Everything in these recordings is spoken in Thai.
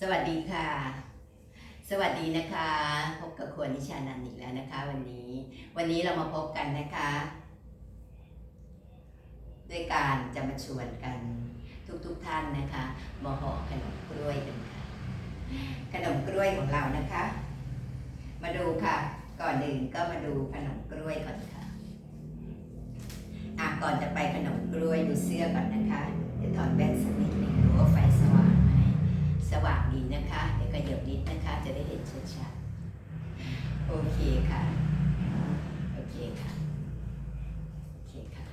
สวัสดีค่ะ สวัสดีนะคะ พบกับควรนิชานันท์อีกแล้วนะคะ วันนี้ วันนี้เรามาพบกันนะคะ ด้วยการจะมาชวนกันทุกๆทท่านนะคะมาห่อขนมกล้วยกันค่ะ ขนมกล้วยของเรานะคะ มาดูค่ะ ก่อนหนึ่งก็มาดูขนมกล้วยก่อนค่ะอะก่อนจะไปขนมกล้วยดูเสื้อก่อนนะคะเดี๋ยวถอดแว่นสักนิดหนึงดูว่าไฟสว่าง สว่างดีนะคะ เดี๋ยวขยบนิดนะคะ จะได้เห็นชัดๆ โอเคค่ะ โอเคค่ะ โอเคค่ะ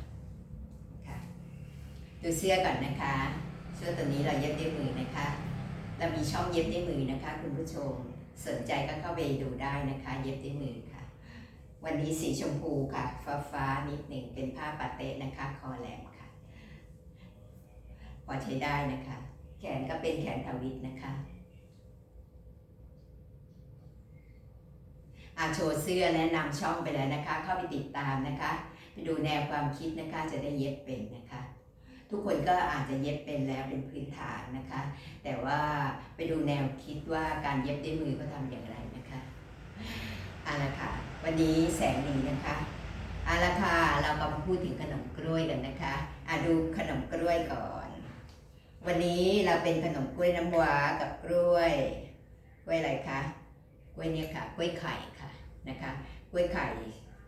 ค่ะ ดูเสื้อก่อนนะคะเสื้อตัวนี้เราเย็บด้วยมือนะคะ เรามีช่องเย็บด้วยมือนะคะ คุณผู้ชม สนใจก็เข้าไปดูได้นะคะ เย็บด้วยมือค่ะ วันนี้สีชมพูค่ะ ฟ้าฟ้าๆนิดหนึ่งเป็นผ้าปาเต้นะคะ คอแหลมค่ะ พอใช้ได้นะคะ แขนก็เป็นแขนทวิตนะคะอาโชว์เสื้อแนะนำช่องไปแล้วนะคะ เข้าไปติดตามนะคะ ไปดูแนวความคิดนะคะจะได้เย็บเป็นนะคะ ทุกคนก็อาจจะเย็บเป็นแล้วเป็นพื้นฐานนะคะ แต่ว่าไปดูแนวคิดว่าการเย็บด้วยมือเขาทำอย่างไรนะคะเอาละค่ะวันนี้แสงดีนะคะเอาละค่ะเราก็มาพูดถึงขนมกล้วยกันนะคะอะดูขนมกล้วยก่อน วันนี้เราเป็นขนมกล้วยน้ำว้ากับกล้วยกล้วยอะไรคะกล้วยเนี่ยค่ะกล้วยไข่ค่ะนะคะกล้วยไข่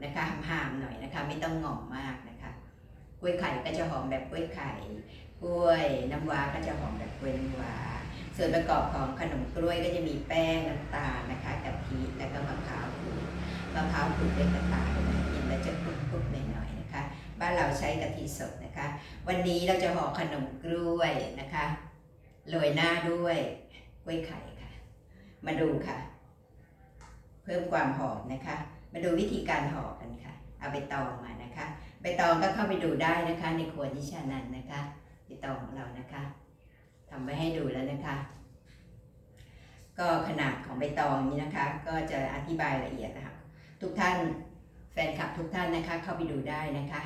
นะคะหามๆหน่อยนะคะ ไม่ต้องหงอมมากนะคะกล้วยไข่ก็จะหอมแบบกล้วยไข่กล้วยน้ำว้าก็จะหอมแบบกล้วยน้ำว้าส่วนประกอบของขนมกล้วยก็จะมีแป้งน้ำตาลนะคะกะทิแล้วก็มะพร้าวขูดมะพร้าวขูดด้วยกระต่ายนะกินแล้วจะกรุบๆหน่อยๆนะคะ บ้านเราใช้กะทิสดนะคะ วันนี้เราจะห่อขนมกล้วยนะคะโรยหน้าด้วยกล้วยไข่ค่ะ มาดูค่ะ เพิ่มความหอมนะคะ มาดูวิธีการห่อกันค่ะ เอาใบตองมานะคะใบตองก็เข้าไปดูได้นะคะ ในครัวนิชานันนะคะใบตองของเรานะคะทำไว้ให้ดูแล้วนะคะก็ขนาดของใบตองนี้นะคะ ก็จะอธิบายละเอียดนะคะ ทุกท่านแฟนคลับทุกท่านนะคะ เข้าไปดูได้นะคะ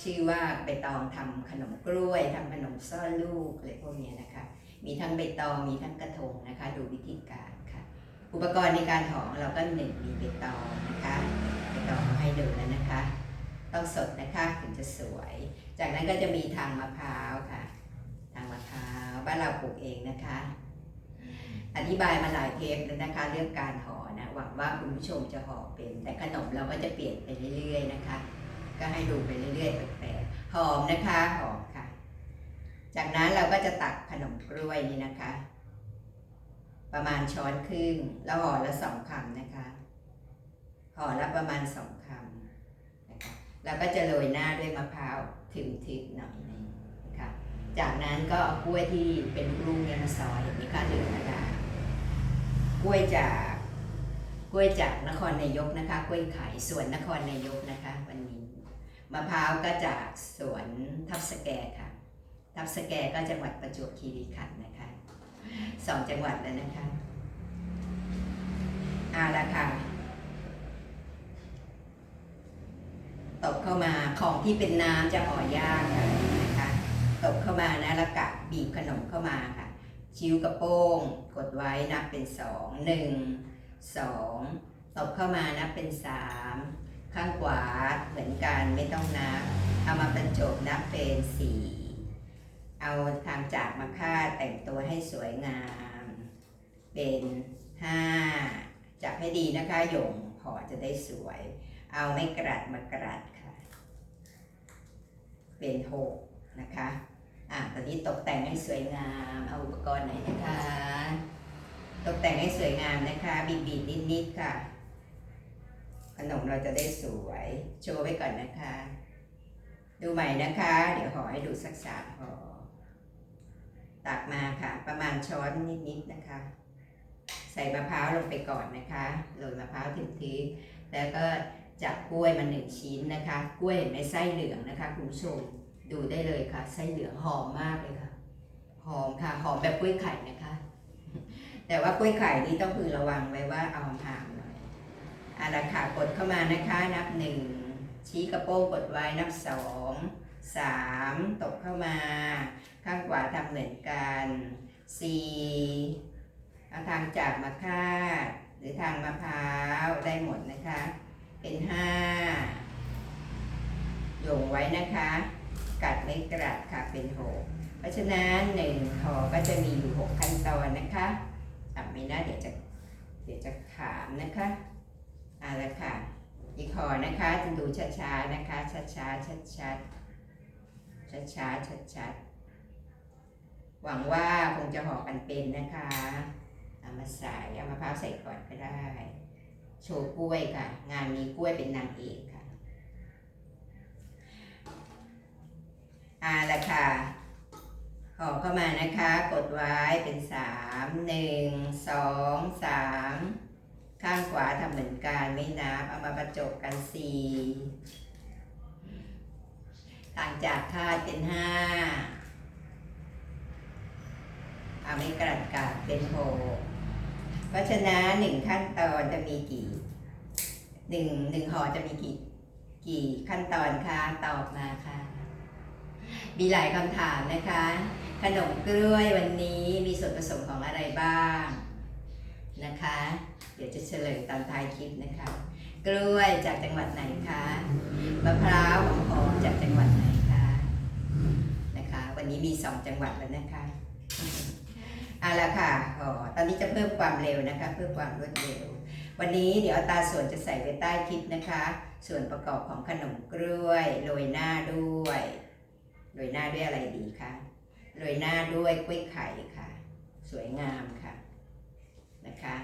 ชื่อว่าใบตองทำขนมกล้วยทำขนมซ่อนลูกอะไรพวกนี้นะคะ มีทั้งใบตองมีทั้งกระทงนะคะ ดูวิธีการค่ะ อุปกรณ์ในการห่องเราก็หนึ่งมีใบตองนะคะใบตองมาให้ดูแล้วนะคะ ต้องสดนะคะถึงจะสวย จากนั้นก็จะมีทางมะพร้าวค่ะ ทางมะพร้าวบ้านเราปลูกเองนะคะ อธิบายมาหลายเทปแล้วนะคะเรื่องการห่อนะหวังว่าคุณผู้ชมจะห่อเป็น แต่ขนมเราก็จะเปลี่ยนไปเรื่อยๆนะคะ ก็ให้ดูไปเรื่อยๆแปลกๆหอมนะคะหอมค่ะ จากนั้นเราก็จะตักขนมกล้วยนี่นะคะ ประมาณช้อนครึ่งแล้วห่อละสองคำนะคะห่อละประมาณสองคำนะคะแล้วก็จะโรยหน้าด้วยมะพร้าวถึงๆหน่อยนึงนะคะจากนั้นก็เอากล้วยที่เป็นลูกๆเนี่ยมาซอยอย่างนี้ค่ะเหลืองกระดาษกล้วยจากกล้วยจากนครนายกนะคะ กล้วยไข่ส่วนนครนายกนะคะ มะพร้าวก็จากสวนทับสแกค่ะ ทับสแกก็จังหวัดประจวบคีรีขันธ์นะคะสองจังหวัดแล้วนะคะอาละค่ะตกเข้ามาของที่เป็นน้ำจะห่อยากค่ะนะคะตกเข้ามานะแล้วกะบีบขนมเข้ามาค่ะ ชิ้วกระโป้ง กดไว้นับเป็นสองหนึ่งสองตบเข้ามานับเป็นสาม ข้างขวาเหมือนกันไม่ต้องนับ เอามาบรรจบนับเป็นสี่เอาทางจากมาคาดแต่งตัวให้สวยงาม เป็นห้าจับให้ดีนะคะหยงพอจะได้สวย เอาไม่กรัดมากรัดค่ะ เป็นหกนะคะอะตอนนี้ตกแต่งให้สวยงาม เอาอุปกรณ์ไหนนะคะ ตกแต่งให้สวยงามนะคะ บีบๆนิดๆค่ะ นมเราจะได้สวย โชว์ไว้ก่อนนะคะ ดูใหม่นะคะ เดี๋ยวห่อให้ดูสักสามห่อตักมาค่ะ ประมาณช้อนนิดๆนะคะ ใส่มะพร้าวลงไปก่อนนะคะโรยมะพร้าวถึงทีแล้วก็จับกล้วยมาหนึ่งชิ้นนะคะ กล้วยเห็นไหมไส้เหลืองนะคะคุณผู้ชมดูได้เลยค่ะ ไส้เหลืองหอมมากเลยค่ะ หอมค่ะ หอมแบบกล้วยไข่นะคะ แต่ว่ากล้วยไข่นี่ต้องพึงระวังไว้ว่าเอาห่าง อาละค่ะกดเข้ามานะคะนับหนึ่งชี้กระโป้งกดไว้นับสองสามตกเข้ามา ข้างขวาทำเหมือนกันสี่เอาทางจากมาคาดหรือทางมะพร้าวได้หมดนะคะ เป็นห้าโยงไว้นะคะ กัดไม่กรัดค่ะเป็นหกเพราะฉะนั้นหนึ่งหอก็จะมีอยู่หกขั้นตอนนะคะอะไม่น่าเดี๋ยวจะเดี๋ยวจะถามนะคะ เอาละค่ะ อีกห่อนะคะจะดูช้าๆนะคะ ช้าๆชัดๆช้าๆชัดๆหวังว่าคงจะห่อกันเป็นนะคะเอามาใส่เอามะพร้าวใส่ก่อนก็ได้ โชว์กล้วยค่ะ งานนี้กล้วยเป็นนางเอกค่ะเอาละค่ะห่อเข้ามานะคะ กดไว้เป็นสามหนึ่งสองสาม ข้างขวาทำเหมือนกันไม่นับ เอามาประจบกันสี่ต่างจากคาดเป็นห้าเอาไม่กระดกาดเป็นหกเพราะฉะนั้นหนึ่งขั้นตอนจะมีกี่หนึ่งหนึ่งห่อจะมีกี่ กี่ขั้นตอนคะตอบมาค่ะ มีหลายคำถามนะคะ ขนมกล้วยวันนี้มีส่วนผสมของอะไรบ้าง นะคะ เดี๋ยวจะเฉลยตอนท้ายคลิปนะคะ กล้วยจากจังหวัดไหนคะมะพร้าวหอมๆจากจังหวัดไหนคะนะคะ วันนี้มีสองจังหวัดแล้วนะคะเอาละค่ะอ๋อตอนนี้จะเพิ่มความเร็วนะคะ เพิ่มความรวดเร็ว วันนี้เดี๋ยวตาส่วนจะใส่ไว้ใต้คลิปนะคะ ส่วนประกอบของขนมกล้วยโรยหน้าด้วยโรยหน้าด้วยอะไรดีคะโรยหน้าด้วยกล้วยไข่ค่ะ สวยงามค่ะ นะคะ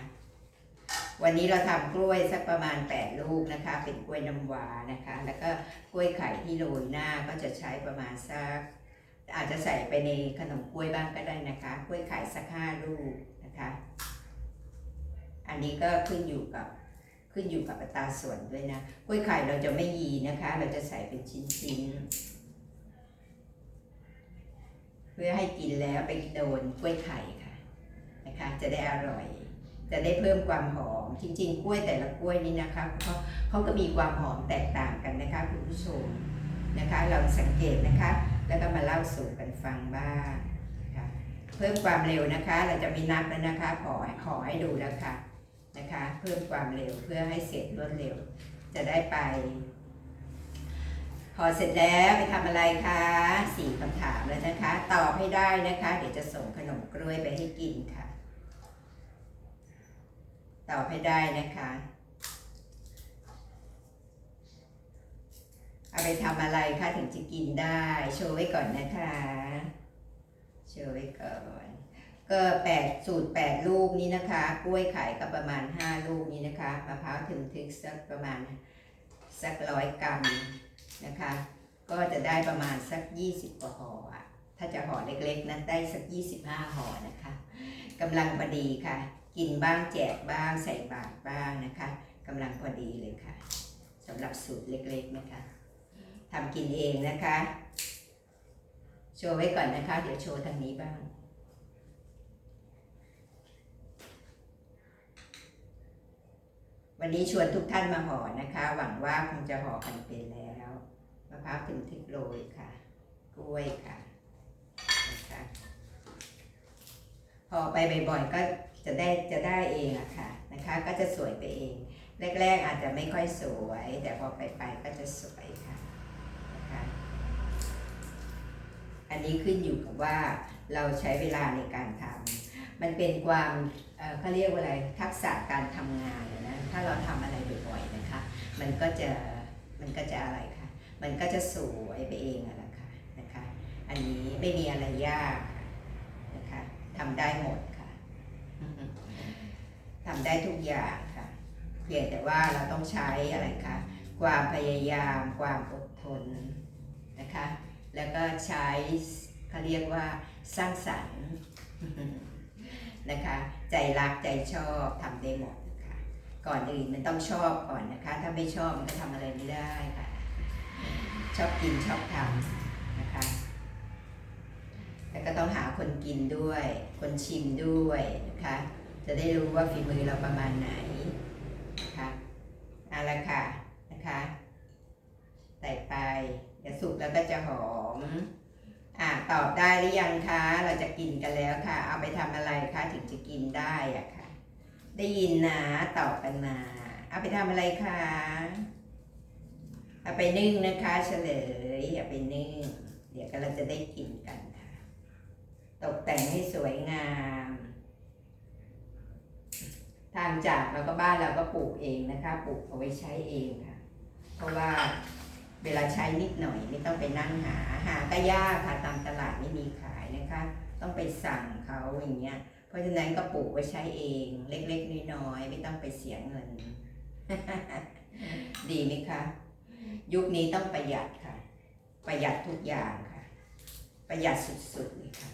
วันนี้เราทำกล้วยสักประมาณ 8 ลูกนะคะ เป็นกล้วยน้ำว้านะคะ แล้วก็กล้วยไข่ที่โรยหน้าก็จะใช้ประมาณสัก อาจจะใส่ไปในขนมกล้วยบ้างก็ได้นะคะ กล้วยไข่สักห้าลูกนะคะ อันนี้ก็ขึ้นอยู่กับขึ้นอยู่กับอัตราส่วนด้วยนะกล้วยไข่เราจะไม่ยีนะคะ เราจะใส่เป็นชิ้นๆเพื่อให้กินแล้วไปโดนกล้วยไข่ค่ะนะคะ จะได้อร่อย จะได้เพิ่มความหอม จริง ๆ กล้วยแต่ละกล้วยนี่นะคะเขาเขาก็มีความหอมแตกต่างกันนะคะคุณผู้ชมนะคะ เราสังเกตนะคะ แล้วก็มาเล่าสู่กันฟังบ้างนะคะเพิ่มความเร็วนะคะ เราจะไม่นับแล้วนะคะ ขอขอให้ดูแล้วค่ะนะคะ เพิ่มความเร็วเพื่อให้เสร็จรวดเร็ว จะได้ไป พอเสร็จแล้วไปทำอะไรคะสี่คำถามแล้วนะคะ ตอบให้ได้นะคะ เดี๋ยวจะส่งขนมกล้วยไปให้กินค่ะ ตอบให้ได้นะคะ เอาไปทำอะไรคะถึงจะกินได้ โชว์ไว้ก่อนนะคะ โชว์ไว้ก่อนก็แปดสูตรแปดลูกนี้นะคะ กล้วยไข่ก็ประมาณห้าลูกนี้นะคะมะพร้าวถึงทึกสักประมาณสักร้อยกรัมนะคะ ก็จะได้ประมาณสักยี่สิบกว่าห่อถ้าจะห่อเล็กๆนะได้สักยี่สิบห้าห่อนะคะกำลังพอดีค่ะ กินบ้างแจกบ้างใส่บาตรบ้างนะคะกำลังพอดีเลยค่ะสำหรับสูตรเล็กๆนะคะทำกินเองนะคะ โชว์ไว้ก่อนนะคะ เดี๋ยวโชว์ทางนี้บ้างวันนี้ชวนทุกท่านมาห่อนะคะ หวังว่าคงจะห่อกันเป็นแล้วมะพร้าวถึงทึกโรยค่ะ กล้วยค่ะนะคะพอไปบ่อยๆก็ จะได้จะได้เองอะค่ะนะคะก็จะสวยไปเอง แรก ๆ อาจจะไม่ค่อยสวย แต่พอไปไปๆก็จะสวยค่ะนะคะอันนี้ขึ้นอยู่กับว่าเราใช้เวลาในการทำมันเป็นความเอ่อเขาเรียกว่าอะไรทักษะการทำงานนะถ้าเราทำอะไรบ่อยๆนะคะ มันก็จะมันก็จะอะไรคะมันก็จะสวยไปเองอะนะคะนะคะ อันนี้ไม่มีอะไรยากนะคะทำได้หมด ทำได้ทุกอย่างค่ะเพียงแต่ว่าเราต้องใช้อะไรคะความพยายามความอดทนนะคะ แล้วก็ใช้เขาเรียกว่าสร้างสรรค์นะคะ ใจรักใจชอบทำได้หมดนะคะก่อนอื่นมันต้องชอบก่อนนะคะ ถ้าไม่ชอบมันก็ทำอะไรไม่ได้ค่ะ ชอบกินชอบทำนะคะแล้วก็ต้องหาคนกินด้วย คนชิมด้วยนะคะ จะได้รู้ว่าฝีมือเราประมาณไหนนะคะเอาละค่ะนะคะใส่ไปเดี๋ยวสุกแล้วก็จะหอมอ่าตอบได้หรือยังคะ เราจะกินกันแล้วค่ะ เอาไปทำอะไรคะถึงจะกินได้อะค่ะ ได้ยินนะตอบกันมา เอาไปทำอะไรคะเอาไปนึ่งนะคะเฉลยเอาไปนึ่ง เดี๋ยวก็เราจะได้กินกันค่ะ ตกแต่งให้สวยงาม ทางจากเราก็บ้านเราก็ปลูกเองนะคะปลูกเอาไว้ใช้เองค่ะ เพราะว่าเวลาใช้นิดหน่อยไม่ต้องไปนั่งหาหาก็ยากค่ะตามตลาดไม่มีขายนะคะ ต้องไปสั่งเขาอย่างเงี้ยเพราะฉะนั้นก็ปลูกไว้ใช้เอง เล็กๆน้อยๆไม่ต้องไปเสียเงิน ดีไหมคะ ยุคนี้ต้องประหยัดค่ะ ประหยัดทุกอย่างค่ะ ประหยัดสุดๆเลยค่ะ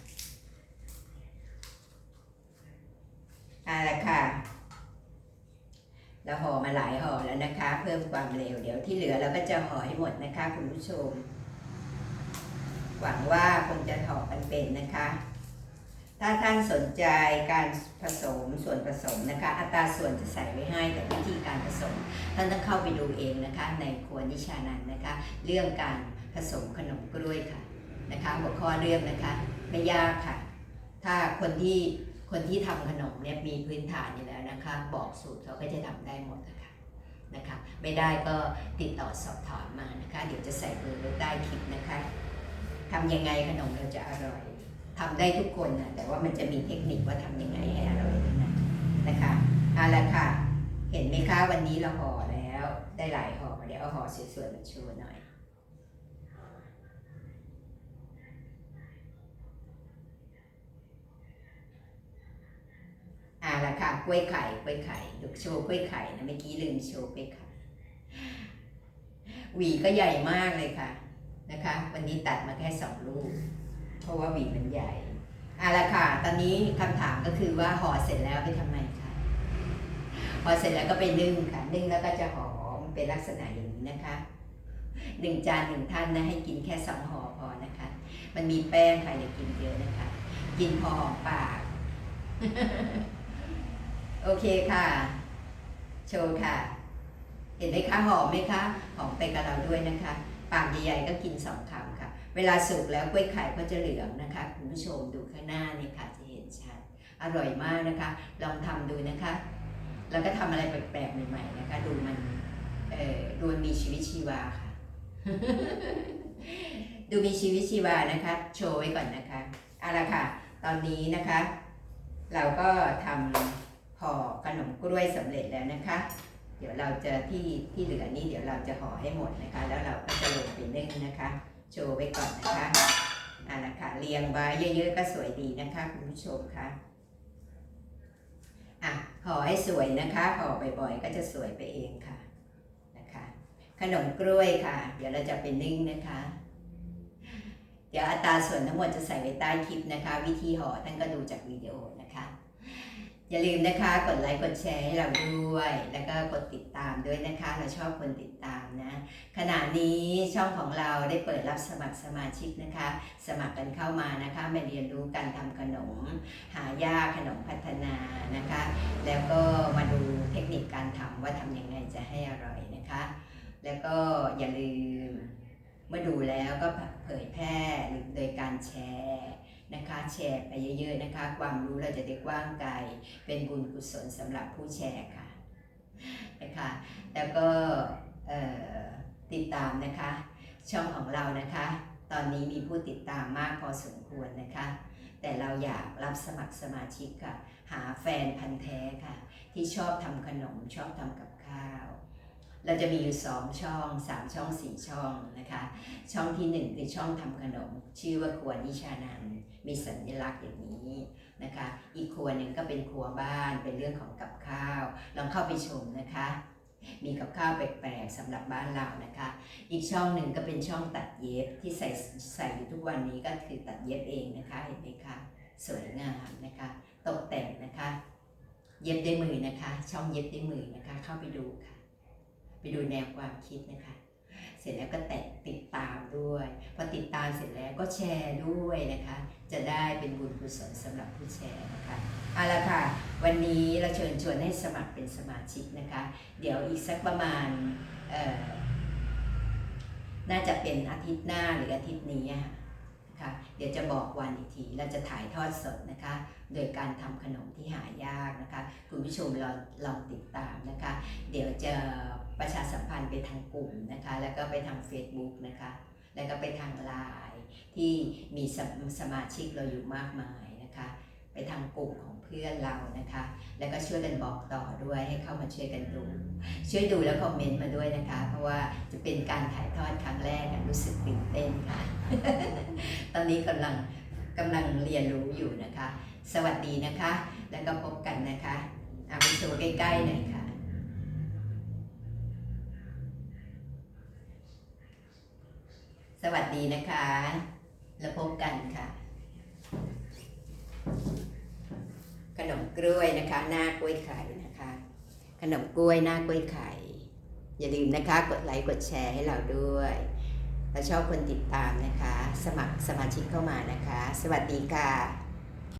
เอาละค่ะ เราห่อมาหลายห่อแล้วนะคะ เพิ่มความเร็วเดี๋ยวที่เหลือเราก็จะห่อให้หมดนะคะคุณผู้ชม หวังว่าคงจะห่อกันเป็นนะคะ ถ้าท่านสนใจการผสมส่วนผสมนะคะ อัตราส่วนจะใส่ไว้ให้แต่วิธีการผสมท่านต้องเข้าไปดูเองนะคะ ในครัวนิชานันนะคะ เรื่องการผสมขนมกล้วยค่ะนะคะ หัวข้อเรื่องนะคะ ไม่ยากค่ะ ถ้าคนที่ คนที่ทำขนมเนี่ยมีพื้นฐานอยู่แล้วนะคะ บอกสูตรเขาก็จะทำได้หมดนะคะนะคะ ไม่ได้ก็ติดต่อสอบถามมานะคะ เดี๋ยวจะใส่เบอร์ไว้ใต้คลิปนะคะทำยังไงขนมเราจะอร่อยทำได้ทุกคนนะแต่ว่ามันจะมีเทคนิคว่าทำยังไงให้อร่อยนะนะคะเอาละค่ะ เห็นไหมคะวันนี้เราห่อแล้วได้หลายห่อเดี๋ยวเอาห่อสวยๆมาโชว์หน่อย อ่า ละค่ะกล้วยไข่กล้วยไข่ดูโชว์กล้วยไข่นะเมื่อกี้ลืมโชว์กล้วยไข่หวีก็ใหญ่มากเลยค่ะนะคะ วันนี้ตัดมาแค่สองลูก เพราะว่าหวีมันใหญ่อ่าละค่ะ ตอนนี้คำถามก็คือว่าห่อเสร็จแล้วไปทำไมคะห่อเสร็จแล้วก็ไปนึ่งค่ะนึ่งแล้วก็จะหอมเป็นลักษณะอย่างนี้นะคะหนึ่งจานหนึ่งท่านนะให้กินแค่สองห่อพอนะคะ มันมีแป้งค่ะอย่ากินเยอะนะคะ กินพอหอมปาก โอเคค่ะ โชว์ค่ะ เห็นไหมคะหอมไหมคะหอมไปกับเราด้วยนะคะ ปากใหญ่ๆก็กินสองคำค่ะ เวลาสุกแล้วกล้วยไข่ก็จะเหลืองนะคะ คุณผู้ชมดูข้างหน้านี่ค่ะจะเห็นชัด อร่อยมากนะคะ ลองทำดูนะคะ แล้วก็ทำอะไรแปลกๆใหม่ๆนะคะ ดูมันเอ่อดูมันมีชีวิตชีวาค่ะ ดูมีชีวิตชีวานะคะ โชว์ไว้ก่อนนะคะเอาละค่ะ ตอนนี้นะคะ เราก็ทำ ห่อขนมกล้วยสำเร็จแล้วนะคะ เดี๋ยวเราจะที่ที่เหลือนี่เดี๋ยวเราจะห่อให้หมดนะคะ แล้วเราก็จะลงไปนึ่งนะคะ โชว์ไว้ก่อนนะคะอ่านะคะเรียงไว้เยอะๆก็สวยดีนะคะคุณผู้ชมคะอะห่อให้สวยนะคะห่อบ่อยๆ ก็จะสวยไปเองค่ะนะคะ ขนมกล้วยค่ะ เดี๋ยวเราจะไปนึ่งนะคะเดี๋ยวอัตราส่วนทั้งหมดจะใส่ไว้ใต้คลิปนะคะ วิธีห่อท่านก็ดูจากวิดีโอ อย่าลืมนะคะกดไลค์กดแชร์ให้เราด้วย แล้วก็กดติดตามด้วยนะคะ เราชอบคนติดตามนะ ขณะนี้ช่องของเราได้เปิดรับสมัครสมาชิกนะคะ สมัครกันเข้ามานะคะมาเรียนรู้การทำขนม หายาขนมพัฒนานะคะ แล้วก็มาดูเทคนิคการทำว่าทำยังไงจะให้อร่อยนะคะ แล้วก็อย่าลืมเมื่อดูแล้วก็เผยแพร่หรือโดยการแชร์ นะคะ แชร์ไปเยอะ ๆนะคะ ความรู้เราจะได้กว้างไกลเป็นบุญกุศลสำหรับผู้แชร์ค่ะนะคะ แล้วก็ติดตามนะคะ ช่องของเรานะคะ ตอนนี้มีผู้ติดตามมากพอสมควรนะคะ แต่เราอยากรับสมัครสมาชิกค่ะ หาแฟนพันธ์แท้ค่ะ ที่ชอบทำขนมชอบทำกับข้าว เราจะมีอยู่สองช่องสามช่องสี่ช่องนะคะ ช่องที่หนึ่งคือช่องทำขนม ชื่อว่าครัวนิชานันมีสัญลักษณ์อย่างนี้นะคะ อีกครัวหนึ่งก็เป็นครัวบ้านเป็นเรื่องของกับข้าว ลองเข้าไปชมนะคะ มีกับข้าวแปลกๆสำหรับบ้านเรานะคะ อีกช่องหนึ่งก็เป็นช่องตัดเย็บที่ใส่ใส่อยู่ทุกวันนี้ก็คือตัดเย็บเองนะคะเห็นไหมคะสวยงามนะคะตกแต่งนะคะ เย็บด้วยมือนะคะ ช่องเย็บด้วยมือนะคะ เข้าไปดูค่ะ ไปดูแนวความคิดนะคะ เสร็จแล้วก็แตะติดตามด้วย พอติดตามเสร็จแล้วก็แชร์ด้วยนะคะ จะได้เป็นบุญกุศลสำหรับผู้แชร์นะคะเอาละค่ะ วันนี้เราเชิญชวนให้สมัครเป็นสมาชิกนะคะ เดี๋ยวอีกสักประมาณน่าจะเป็นอาทิตย์หน้าหรืออาทิตย์นี้ค่ะ ค่ะเดี๋ยวจะบอกวันอีกทีเราจะถ่ายทอดสดนะคะ โดยการทำขนมที่หายากนะคะ คุณผู้ชมลองลองติดตามนะคะ เดี๋ยวจะประชาสัมพันธ์ไปทางกลุ่มนะคะ แล้วก็ไปทาง Facebook นะคะ แล้วก็ไปทางไลน์ที่มีสมสมาชิกเราอยู่มากมาย ไปทางกลุ่มของเพื่อนเรานะคะ แล้วก็ช่วยกันบอกต่อด้วยให้เข้ามาช่วยกันดู ช่วยดูแล้วคอมเมนต์มาด้วยนะคะ เพราะว่าจะเป็นการถ่ายทอดครั้งแรกรู้สึกตื่นเต้นค่ะ ตอนนี้กำลังกำลังเรียนรู้อยู่นะคะ สวัสดีนะคะ แล้วก็พบกันนะคะเอาไปโชว์ใกล้ๆหน่อยค่ะสวัสดีนะคะ แล้วพบกันค่ะ ขนมกล้วยนะคะ หน้ากล้วยไข่นะคะ ขนมกล้วยหน้ากล้วยไข่ อย่าลืมนะคะ กดไลค์กดแชร์ให้เราด้วยถ้าชอบคนติดตามนะคะ สมัครสมาชิกเข้ามานะคะ สวัสดีค่ะ